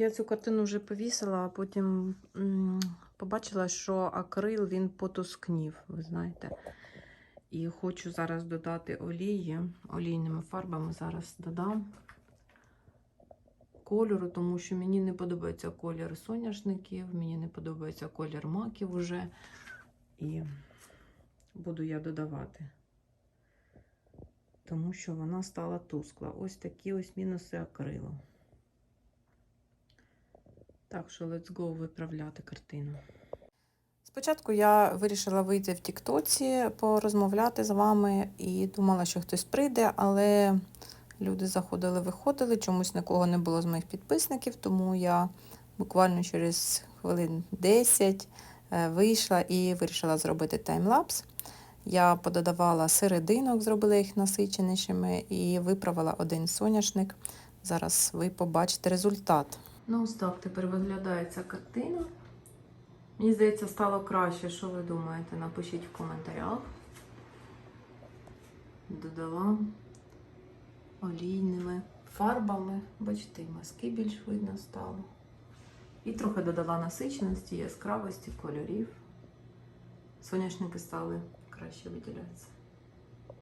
Я цю картину вже повісила, а потім побачила, що акрил він потускнів, ви знаєте. І хочу зараз додати олії. Олійними фарбами зараз додам кольору, тому що мені не подобається колір соняшників, мені не подобається колір маків уже. І буду я додавати. Тому що вона стала тускла. Ось такі ось мінуси акрилу. Так що let's go виправляти картину. Спочатку я вирішила вийти в Тіктоці, порозмовляти з вами і думала, що хтось прийде, але люди заходили, виходили, чомусь нікого не було з моїх підписників, тому я буквально через хвилин 10 е, вийшла і вирішила зробити таймлапс. Я пододавала серединок, зробила їх насиченішими і виправила один соняшник. Зараз ви побачите результат. Ну, ось так тепер виглядає ця картина. Мені здається, стало краще. Що ви думаєте? Напишіть в коментарях. Додала олійними фарбами. Бачите, маски більш видно стало. І трохи додала насиченості, яскравості, кольорів. Соняшники стали краще виділятися.